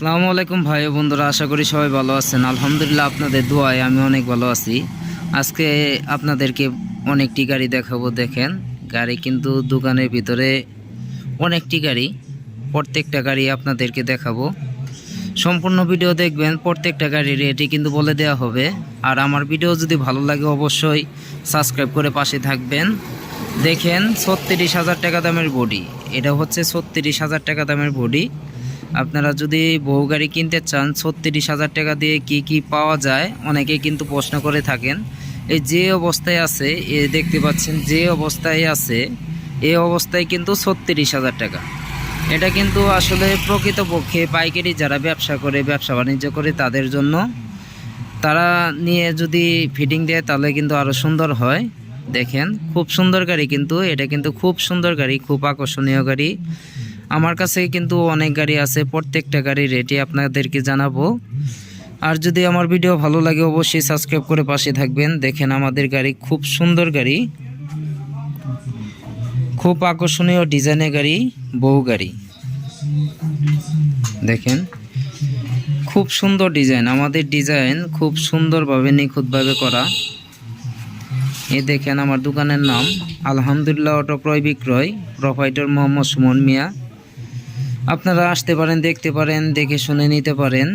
আসসালামু আলাইকুম ভাই বন্ধুরা, আশা করি সবাই ভালো আছেন। আলহামদুলিল্লাহ আপনাদের দোয়ায় আমি অনেক ভালো আছি। আজকে আপনাদেরকে অনেকটি গাড়ি দেখাবো, দেখেন। গাড়ি কিন্তু দোকানের ভিতরে অনেকটি গাড়ি, প্রত্যেকটা গাড়ি আপনাদেরকে দেখাবো। সম্পূর্ণ ভিডিও দেখবেন, প্রত্যেকটা গাড়ির রেটই কিন্তু বলে দেওয়া হবে। আর আমার ভিডিও যদি ভালো লাগে, অবশ্যই সাবস্ক্রাইব করে পাশে থাকবেন। দেখেন, ছত্রিশ হাজার টাকা দামের বডি। এটা হচ্ছে ছত্রিশ হাজার টাকা দামের বডি। আপনারা যদি বহু গাড়ি কিনতে চান, ছত্রিশ হাজার টাকা দিয়ে কি কি পাওয়া যায় অনেকেই কিন্তু প্রশ্ন করে থাকেন। এই যে অবস্থায় আছে, এ দেখতে পাচ্ছেন যে অবস্থায় আছে এই অবস্থায় কিন্তু ছত্রিশ হাজার টাকা। এটা কিন্তু আসলে প্রকৃতপক্ষে পাইকারি যারা ব্যবসা করে, ব্যবসা বাণিজ্য করে, তাদের জন্য। তারা নিয়ে যদি ফিটিং দেয়, তাহলে কিন্তু আরও সুন্দর হয়। দেখেন, খুব সুন্দর গাড়ি কিন্তু, এটা কিন্তু খুব সুন্দর গাড়ি, খুব আকর্ষণীয় গাড়ি। আমার কাছে কিন্তু অনেক গাড়ি আছে, প্রত্যেকটা গাড়ির রেটই আপনাদেরকে জানাব। আর যদি আমার ভিডিও ভালো লাগে, অবশ্যই সাবস্ক্রাইব করে পাশে থাকবেন। দেখেন আমাদের গাড়ি খুব সুন্দর গাড়ি। খুব আকর্ষণীয় ডিজাইনের গাড়ি বহু গাড়ি। দেখেন, খুব সুন্দর ডিজাইন। আমাদের ডিজাইন খুব সুন্দরভাবে নিখুঁতভাবে করা। এ দেখেন আমার দোকানের নাম। আলহামদুলিল্লাহ, অটো ক্রয় বিক্রয়। প্রোভাইডার মোহাম্মদ সুমন মিয়া। আপনারা আসতে পারেন, দেখতে পারেন, দেখে শুনে নিতে পারেন।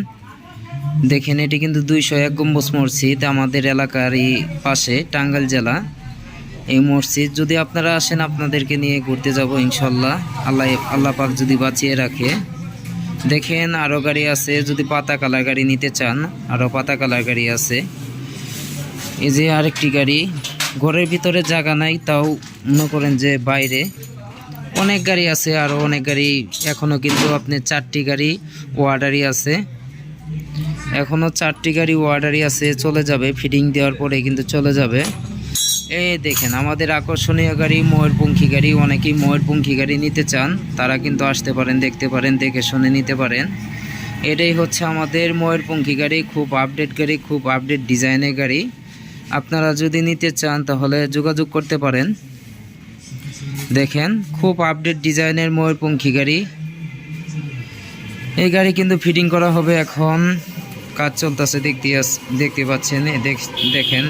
দেখেন, এটি কিন্তু দুইশো এক গম্বুজ মসজিদ আমাদের এলাকারই পাশে, টাঙ্গাইল জেলা। এই মসজিদ যদি আপনারা আসেন, আপনাদেরকে নিয়ে ঘুরতে যাব ইনশাল্লাহ। আল্লাহ আল্লাহ পাক যদি বাঁচিয়ে রাখে। দেখেন আরও গাড়ি আছে, যদি পাতা কালার গাড়ি নিতে চান আরও পাতা কালার গাড়ি আছে। এই যে আরেকটি গাড়ি, ঘরের ভিতরে জায়গা নাই, তাও মনে করেন যে বাইরে। অনেক গাড়ি আছে আরও অনেক গাড়ি এখনও কিন্তু আপনি চারটি গাড়ি ওয়ার্ডারই আছে। এখনও চারটি গাড়ি ওয়ার্ডারই আছে, চলে যাবে। ফিটিং দেওয়ার পরে কিন্তু চলে যাবে। এই দেখেন, আমাদের আকর্ষণীয় গাড়ি ময়ূরপঙ্খী গাড়ি। অনেকেই ময়ূরপঙ্খী গাড়ি নিতে চান, তারা কিন্তু আসতে পারেন, দেখতে পারেন, দেখে শুনে নিতে পারেন। এটাই হচ্ছে আমাদের ময়ূরপঙ্খী গাড়ি, খুব আপডেট গাড়ি, খুব আপডেট ডিজাইনের গাড়ি। আপনারা যদি নিতে চান, তাহলে যোগাযোগ করতে পারেন। দেখেন, খুব আপডেট ডিজাইনের ময়ূরপঙ্খী গাড়ি। এই গাড়ি কিন্তু ফিটিং করা হবে এখন। কাজ চলতেছে, দেখতে দেখতে পাচ্ছেন দেখেন।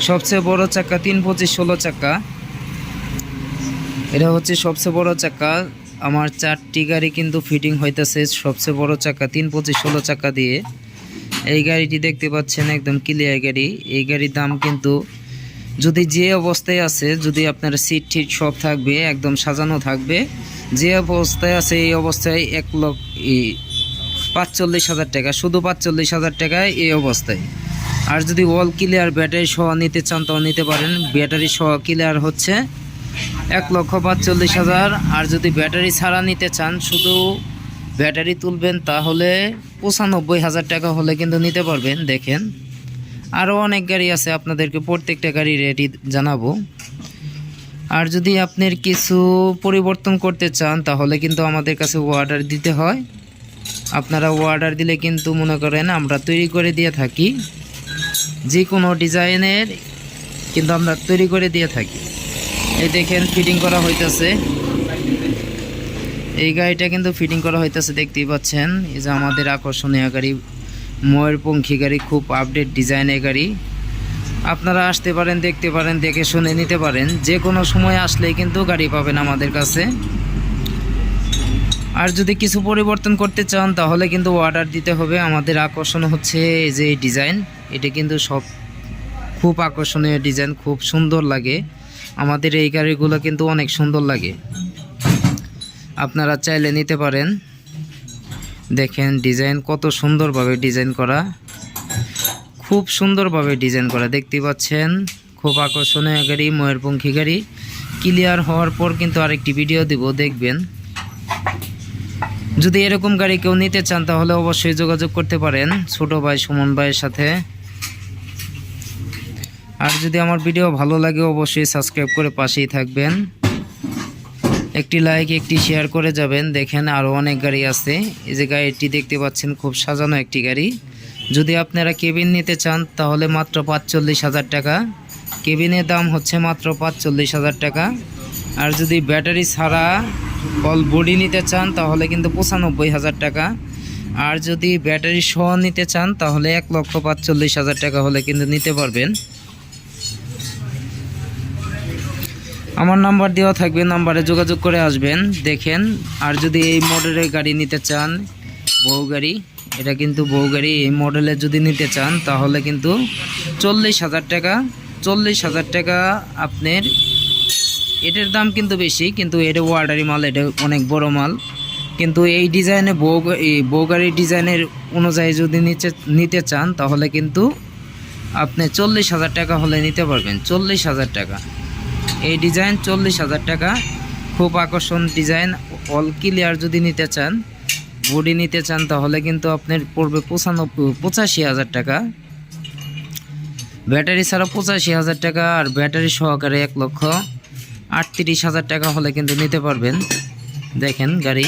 সবচেয়ে বড় চাকা তিন পঁচিশ ষোলো চাকা। এটা হচ্ছে সবচেয়ে বড় চাকা। আমার চারটি গাড়ি কিন্তু ফিটিং হইতেছে, সবচেয়ে বড় চাকা তিন পঁচিশ ষোলো চাকা দিয়ে। এই গাড়িটি দেখতে পাচ্ছেন, একদম ক্লিয়ার গাড়ি। এই গাড়ির দাম কিন্তু যদি যে অবস্থায় আছে, যদি আপনার সিট টিট সব থাকবে, একদম সাজানো থাকবে, যে অবস্থায় আছে এই অবস্থায় এক লক্ষ পাঁচচল্লিশ হাজার টাকা, শুধু পাঁচচল্লিশ হাজার টাকায় এই অবস্থায়। আর যদি ওয়াল ক্লিয়ার ব্যাটারি সহ নিতে চান, তাও নিতে পারেন। ব্যাটারি সহ ক্লিয়ার হচ্ছে এক লক্ষ পাঁচচল্লিশ হাজার। আর যদি ব্যাটারি ছাড়া নিতে চান, শুধু ব্যাটারি তুলবেন, তাহলে পঁচানব্বই হাজার টাকা হলে কিন্তু নিতে পারবেন। দেখেন। আরও অনেক গাড়ি আছে, আপনাদেরকে প্রত্যেকটা গাড়ি রেডি জানাব। আর যদি আপনার কিছু পরিবর্তন করতে চান, তাহলে কিন্তু আমাদের কাছে অর্ডার দিতে হয়। আপনারা অর্ডার দিলে কিন্তু মনে করেন আমরা তৈরি করে দিয়ে থাকি। যে কোনো ডিজাইনের কিন্তু আমরা তৈরি করে দিয়ে থাকি। এই দেখেন ফিটিং করা হইতেছে। এই গাড়িটা কিন্তু ফিটিং করা হইতেছে, দেখতেই পাচ্ছেন। এই যে আমাদের আকর্ষণীয় গাড়ি ময়ূরপঙ্খী গাড়ি, খুব আপডেট ডিজাইনের গাড়ি। আপনারা আসতে পারেন, দেখতে পারেন, দেখে শুনে নিতে পারেন। যে কোনো সময় আসলেই কিন্তু গাড়ি পাবেন আমাদের কাছে। আর যদি কিছু পরিবর্তন করতে চান, তাহলে কিন্তু অর্ডার দিতে হবে। আমাদের আকর্ষণ হচ্ছে যে ডিজাইন এটা কিন্তু সব খুব আকর্ষণীয় ডিজাইন খুব সুন্দর লাগে। আমাদের এই গাড়িগুলো কিন্তু অনেক সুন্দর লাগে। আপনারা চাইলে নিতে পারেন। দেখেন ডিজাইন কত সুন্দরভাবে ডিজাইন করা। খুব সুন্দরভাবে ডিজাইন করা, দেখতে পাচ্ছেন? খুব আকর্ষণীয় গাড়ি, ময়ূরপঙ্খী গাড়ি। ক্লিয়ার হওয়ার পর কিন্তু আরেকটি ভিডিও দিব, দেখবেন। যদি এরকম গাড়ি কেউ নিতে চান, তাহলে অবশ্যই যোগাযোগ করতে পারেন ছোট ভাই, সুমন ভাইয়ের সাথে। আর যদি আমার ভিডিও ভালো লাগে, অবশ্যই সাবস্ক্রাইব করে পাশেই থাকবেন। একটি লাইক একটি শেয়ার করে যাবেন। দেখেন আরও অনেক গাড়ি আছে। এই যে গাড়িটি দেখতে পাচ্ছেন, খুব সাজানো একটি গাড়ি। যদি আপনারা কেবিন নিতে চান, তাহলে মাত্র পাঁচচল্লিশ হাজার টাকা। কেবিনের দাম হচ্ছে মাত্র পাঁচচল্লিশ হাজার টাকা। আর যদি ব্যাটারি ছাড়া অল বডি নিতে চান, তাহলে কিন্তু পঁচানব্বই হাজার টাকা। আর যদি ব্যাটারি সহ নিতে চান, তাহলে এক লক্ষ পাঁচচল্লিশ হাজার টাকা হলে কিন্তু নিতে পারবেন। আমার নাম্বার দেওয়া থাকবে, নাম্বারে যোগাযোগ করে আসবেন, দেখেন। আর যদি এই মডেলের গাড়ি নিতে চান বউ গাড়ি, এটা কিন্তু বউ গাড়ি, এই মডেলের যদি নিতে চান, তাহলে কিন্তু চল্লিশ হাজার টাকা, চল্লিশ হাজার টাকা আপনার, এটার দাম কিন্তু বেশি, কিন্তু এটা ওয়ার্ডারি মাল, এটা অনেক বড় মাল। কিন্তু এই ডিজাইনে বউ বউ গাড়ির ডিজাইনের অনুযায়ী যদি নিচে, নিতে চান, তাহলে কিন্তু আপনি চল্লিশ হাজার টাকা হলে নিতে পারবেন, চল্লিশ হাজার টাকা। এই ডিজাইন চল্লিশ হাজার টাকা। খুব আকর্ষণ ডিজাইন। অল ক্লিয়ার যদি নিতে চান বডি নিতে চান, তাহলে কিন্তু আপনার পড়বে পঁচানব্বই, পঁচাশি হাজার টাকা। ব্যাটারি ছাড়া পঁচাশি হাজার টাকা আর ব্যাটারি সহকারে এক লক্ষ আটত্রিশ হাজার টাকা হলে কিন্তু নিতে পারবেন। দেখেন গাড়ি।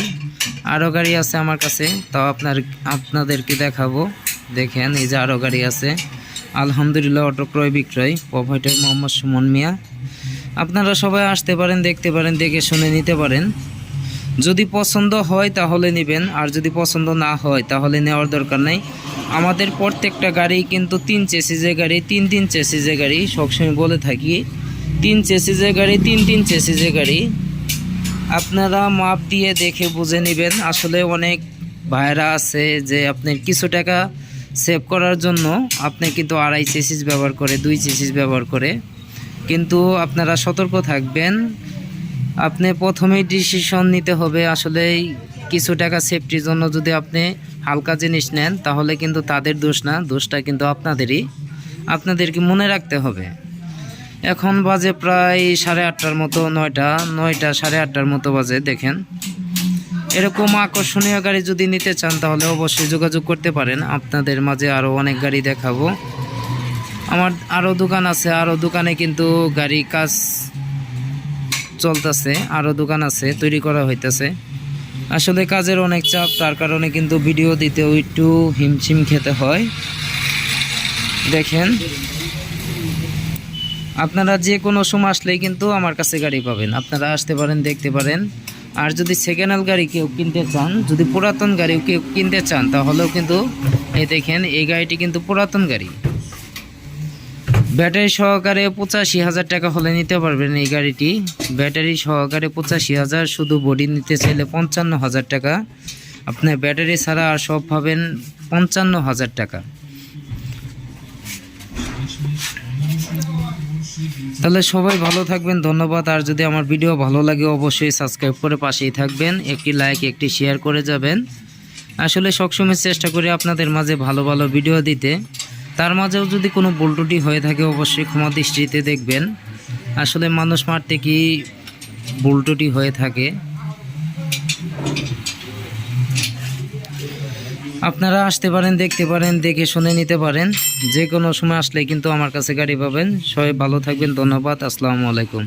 আরও গাড়ি আছে আমার কাছে, তাও আপনার, আপনাদেরকে দেখাবো। দেখেন, এই যে আরও গাড়ি আছে। আলহামদুলিল্লাহ, অটো ক্রয় বিক্রয়। প্রোভাইডার মোহাম্মদ সুমন মিয়া। আপনারা সবাই আসতে পারেন, দেখতে পারেন, দেখে শুনে নিতে পারেন। যদি পছন্দ হয় তাহলে নেবেন, আর যদি পছন্দ না হয় তাহলে নেওয়ার দরকার নেই। আমাদের প্রত্যেকটা গাড়ি কিন্তু তিন চেসিজে গাড়ি, তিন তিন চেসিজে গাড়ি, সবসময় বলে থাকি। তিন চেসিজে গাড়ি, তিন তিন চেসিজে গাড়ি। আপনারা মাপ দিয়ে দেখে বুঝে নেবেন। আসলে অনেক ভাইরা আছে যে আপনি কিছু টাকা সেভ করার জন্য আপনি কিন্তু আড়াই চেসিস ব্যবহার করে, দুই চেসিস ব্যবহার করে। কিন্তু আপনারা সতর্ক থাকবেন। আপনি প্রথমেই ডিসিশন নিতে হবে আসলে কিছু টাকা সেফটির জন্য যদি আপনি হালকা জিনিস নেন, তাহলে কিন্তু তাদের দোষ না, দোষটা কিন্তু আপনাদেরই। আপনাদেরকে মনে রাখতে হবে। এখন বাজে প্রায় সাড়ে আটটার মতো, নয়টা নয়টা সাড়ে আটটার মতো বাজে, দেখেন। এরকম আকর্ষণীয় গাড়ি যদি নিতে চান, তাহলে অবশ্যই যোগাযোগ করতে পারেন। আপনাদের মাঝে আরও অনেক গাড়ি দেখাবো। আমার আরও দোকান আছে আরও দোকানে কিন্তু গাড়ি কাজ চলতেছে আরও দোকান আছে, তৈরি করা হইতেছে। আসলে কাজের অনেক চাপ, তার কারণে কিন্তু ভিডিও দিতেও একটু হিমশিম খেতে হয়। দেখেন। আপনারা যে কোনো সময় আসলেই কিন্তু আমার কাছে গাড়ি পাবেন। আপনারা আসতে পারেন, দেখতে পারেন। আর যদি সেকেন্ড হ্যান্ড গাড়ি কেউ কিনতে চান, যদি পুরাতন গাড়ি কেউ কিনতে চান, তাহলেও কিন্তু এই দেখেন, এই গাড়িটি কিন্তু পুরাতন গাড়ি। ব্যাটারি সহকারে পঁচাশি হাজার টাকা হলে নিতে পারবেন এই গাড়িটি। ব্যাটারি সহকারে পঁচাশি হাজার, শুধু বডি নিতে চাইলে পঞ্চান্ন হাজার টাকা। আপনার ব্যাটারি ছাড়া আর সব পাবেন পঞ্চান্ন হাজার টাকা। তাহলে সবাই ভালো থাকবেন, ধন্যবাদ। আর যদি আমার ভিডিও ভালো লাগে, অবশ্যই সাবস্ক্রাইব করে পাশেই থাকবেন। একটি লাইক, একটি শেয়ার করে যাবেন। আসলে সবসময় চেষ্টা করি আপনাদের মাঝে ভালো ভালো ভিডিও দিতে। তার মাঝেও যদি কোনো বল্টুটি হয়ে থাকে, অবশ্যই ক্ষমা দৃষ্টিতে দেখবেন। আসলে মানুষ মারতে কি বল্টুটি হয়ে থাকে? আপনারা আসতে পারেন, দেখতে পারেন, দেখে শুনে নিতে পারেন। যে কোনো সময় আসলে কিন্তু আমার কাছে গাড়ি পাবেন। সবাই ভালো থাকবেন, ধন্যবাদ, আসসালামু আলাইকুম।